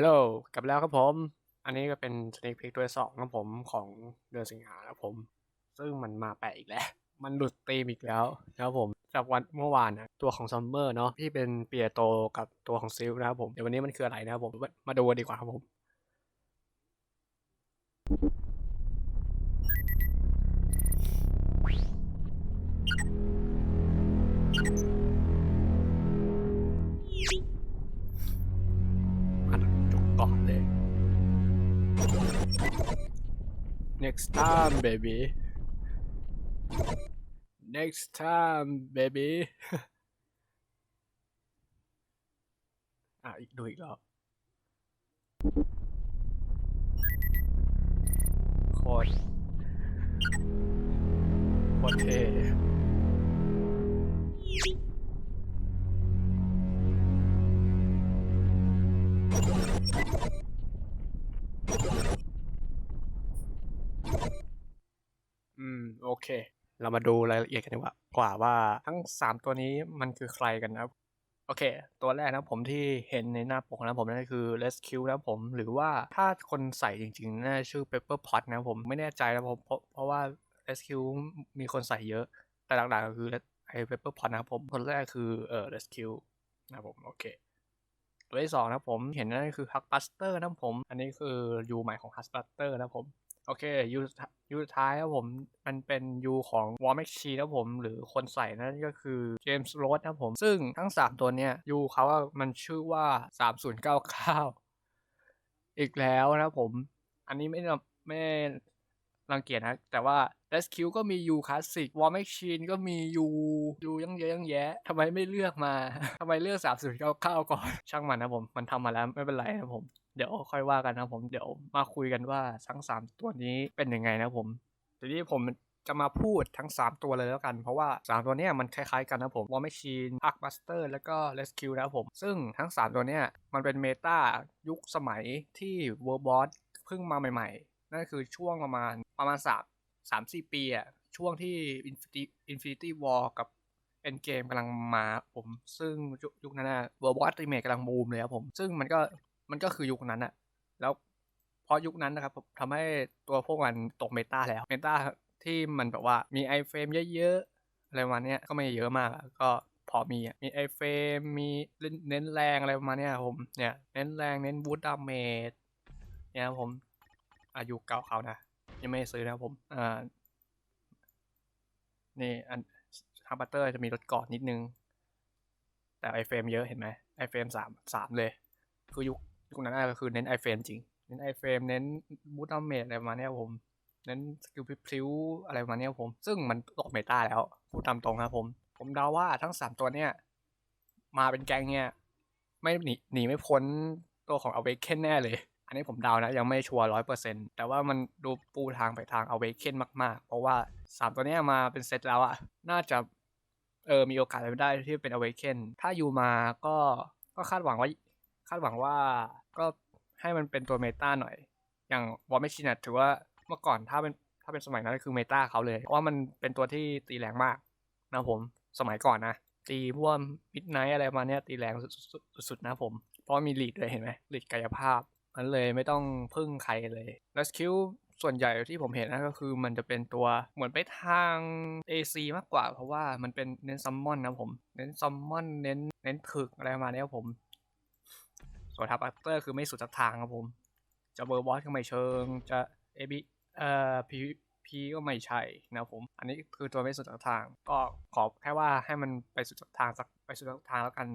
ฮัลโหลกลับแล้วครับผม อันนี้ก็เป็นสเน็กพิกตัวสองครับผมของเดือนสิงหาครับผม ซึ่งมันมาแปลกอีกแล้ว มันหลุดตีมอีกแล้วนะครับผมจากวันเมื่อวานนะตัวของซัมเมอร์เนาะที่เป็นเปียโตกับตัวของซิลนะครับผม เดี๋ยววันนี้มันคืออะไรนะครับผม มาดูดีกว่าครับผม next time baby next time baby อะอีกดูอีกรอบโคตรโคตรเท่ เค เรามาดูรายละเอียดกันดีกว่ากว่าว่าทั้ง 3 ตัวนี้มันคือใครกันนะครับ โอเค ตัวแรกนะผมที่เห็นในหน้าปกนะผมนั่นคือ Rescue นะผม หรือว่าถ้าคนใส่จริงๆน่าจะชื่อ Pepper Pot นะผมไม่แน่ใจนะผมเพราะเพราะว่า Rescue มีคนใส่เยอะ แต่หลักๆก็คือไอ้ Pepper Pot นะผมคนแรกคือเอ่อ Rescue นะผมโอเคตัวที่สองนะผมเห็นนั่นคือ Hug Buster นะผม อันนี้คือยูใหม่ของ Hug Buster นะผม โอเคยูยูท้ายครับผม มันเป็นยูของ War Machine นะผม หรือคนใส่นั่นก็คือเจมส์โรสนะผม ซึ่งทั้ง 3 ตัวเนี้ยยูเขาว่ามันชื่อว่า 3099 อีกแล้วนะผม อันนี้ไม่ไม่รังเกียจนะ แต่ว่า Rescue ก็มียูคลาสสิก War Machine ก็มียูยูยังเยอะยังแยะทำไมไม่เลือกมาทำไมเลือก 3099 ก่อน ช่างมันนะผม มันทำมาแล้วไม่เป็นไรนะผม เดี๋ยวค่อยว่ากันนะผมเดี๋ยวมาคุยกันว่าทั้ง 3 ตัวนี้เป็นยังไงนะผมทีนี้ผมจะมาพูดทั้ง 3 ตัวเลยแล้วกัน เพราะว่า 3 ตัวเนี้ยมันคล้ายๆกันนะผม War Machine Arc Buster แล้วก็ Rescue นะผม ซึ่งทั้ง 3 ตัวเนี้ยมันเป็นเมตายุคสมัยที่ World b o s เพิ่งมาใหม่ๆ นั่นคือช่วงประมาณประมาณ3 3 4ปีอะช่วงที่ Infinity Infinity War กับ Endgame กำลังมาผม ซึ่งยุคนั้นนะ World Boss Remake กำลังบูมเลยครับผม ซึ่งมันก็ มันก็คือยุคนั้นอะแล้วเพราะยุคนั้นนะครับทำให้ตัวพวกมันตกเมตาแล้วเมตาที่มันแบบว่ามีไอเฟรมเยอะๆอะไรประมาณนี้ก็ไม่เยอะมากก็พอมีอะมีไอเฟรมมีเน้นแรงอะไรประมาณนี้ผมเนี่ยเน้นแรงเน้นบูทดาเมจเนี่ยผมอายุเก่าเขานะยังไม่ซื้อนะผมอ่านี่อันฮับบัตเตอร์จะมีรถกอดนิดนึง แต่ไอเฟรมเยอะเห็นไหมไอเฟรมสามสามเลย คือยุค ยุคนั้นก็คือเน้นไอเฟรมจริง เน้นไอเฟรมเน้นบูตอัมเมทอะไรประมาณนี้ผมเน้นสกิลพลิ้วอะไรประมาณนี้ผม ซึ่งมันตกเมตาแล้วพูดตามตรงครับผม ผมเดาว่าทั้งสามตัวเนี้ยมาเป็นแก๊งเนี้ยไม่หนีหนีไม่พ้นตัวของ Awaken แน่เลย อันนี้ผมเดานะ ยังไม่ชัวร์ร้อยเปอร์เซ็นต์แต่ว่ามันดูปูทางไปทาง Awaken มากๆ เพราะว่าสามตัวเนี้ยมาเป็นเซตแล้วอะน่าจะเออมีโอกาสไปได้ที่เป็น Awaken ถ้าอยู่มาก็ก็คาดหวังว่า คาดหวังว่าก็ให้มันเป็นตัวเมตาหน่อย อย่างวอร์มชินถือว่าเมื่อก่อนถ้าเป็นถ้าเป็นสมัยนั้นคือเมตาเขาเลยเพราะว่ามันเป็นตัวที่ตีแรงมากนะผมสมัยก่อนนะ ตีพวกมิดไนท์อะไรมาเนี้ยตีแรงสุดๆนะผม เพราะมีลีดเลยเห็นไหมลีดกายภาพ มันเลยไม่ต้องพึ่งใครเลยแล้วสกิลส่วนใหญ่ที่ผมเห็นนะก็คือมันจะเป็นตัวเหมือนไปทาง AC มากกว่า เพราะว่ามันเป็นเน้นซัมมอนนะผม เน้นซัมมอนเน้นเน้นถึกอะไรมาเนี้ยผม ส่วนทับอัปเตอร์คือไม่สุดทางครับผม จะเบอร์บอสก็ไม่เชิง จะเอบีเอ่อพีพีก็ไม่ใช่นะผม อันนี้คือตัวไม่สุดทาง ก็ขอแค่ว่าให้มันไปสุดทางสักไปสุดทางแล้วกัน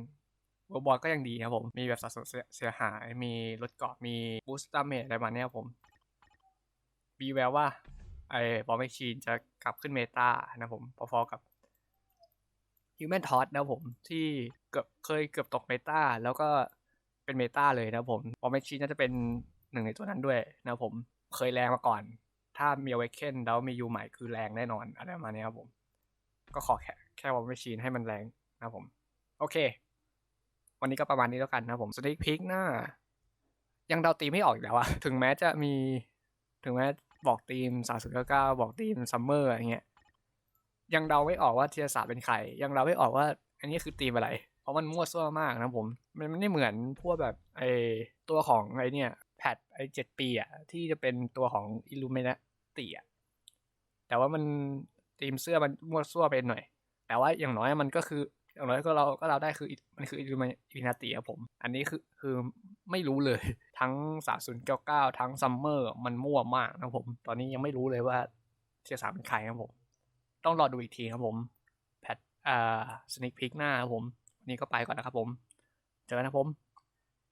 เบอร์บอสก็ยังดีนะผม มีแบบสะสมเสียหาย มีลดเกาะ มีบูสต์ดาเมจอะไรมาเนี้ยผมมีแววว่าไอ้บอลแมชชีนจะกลับขึ้นเมตานะผมพอๆกับ Human t o s นะผมที่เกือบเคยเกือบตกเมตาแล้วก็ เป็นเมตาเลยนะผมบอลแมชชีนน่าจะเป็นหนึ่งในตัวนั้นด้วยนะผมเคยแรงมาก่อน ถ้ามีเวกเคนแล้วมียูใหม่คือแรงแน่นอนอะไรประมาณนี้ครับผม ก็ขอแค่แค่บอลแมชชีนให้มันแรงนะผม โอเค วันนี้ก็ประมาณนี้แล้วกันนะผมสต็กพิกหน้า ยังเดาตีไม่ออกอีกแล้วอะถึงแม้จะมี ถึงแม้บอกทีมสามสิบเก้าบอกทีมซัมเมอร์อย่างเงี้ยยังเดาไม่ออกว่าเทียศาสตร์เป็นใคร ยังเดาไม่ออกว่า อันนี้คือทีมอะไร เพราะมันมั่วซั่วมากนะผม มันไม่เหมือนพวกแบบไอตัวของไอเนี่ยแพดไอเจ็ดปีอะที่จะเป็นตัวของอิลูเมนติอะแต่ว่ามันทีมเสื้อมันมั่วซั่วไปหน่อย แต่ว่าอย่างน้อยมันก็คืออย่างน้อยก็เราก็เราได้คือมันคืออิลูเมนติครับผม อันนี้คือคือไม่รู้เลย ทั้งสามศูนย์เก้าเก้าทั้งซัมเมอร์มันมั่วมากนะผม ตอนนี้ยังไม่รู้เลยว่าเทียสามเป็นใครครับผม ต้องรอดูอีกทีครับผมแพทอ่าสนิคพิกหน้าครับผม นี่ก็ไปก่อนนะครับผม เจอกันนะครับผม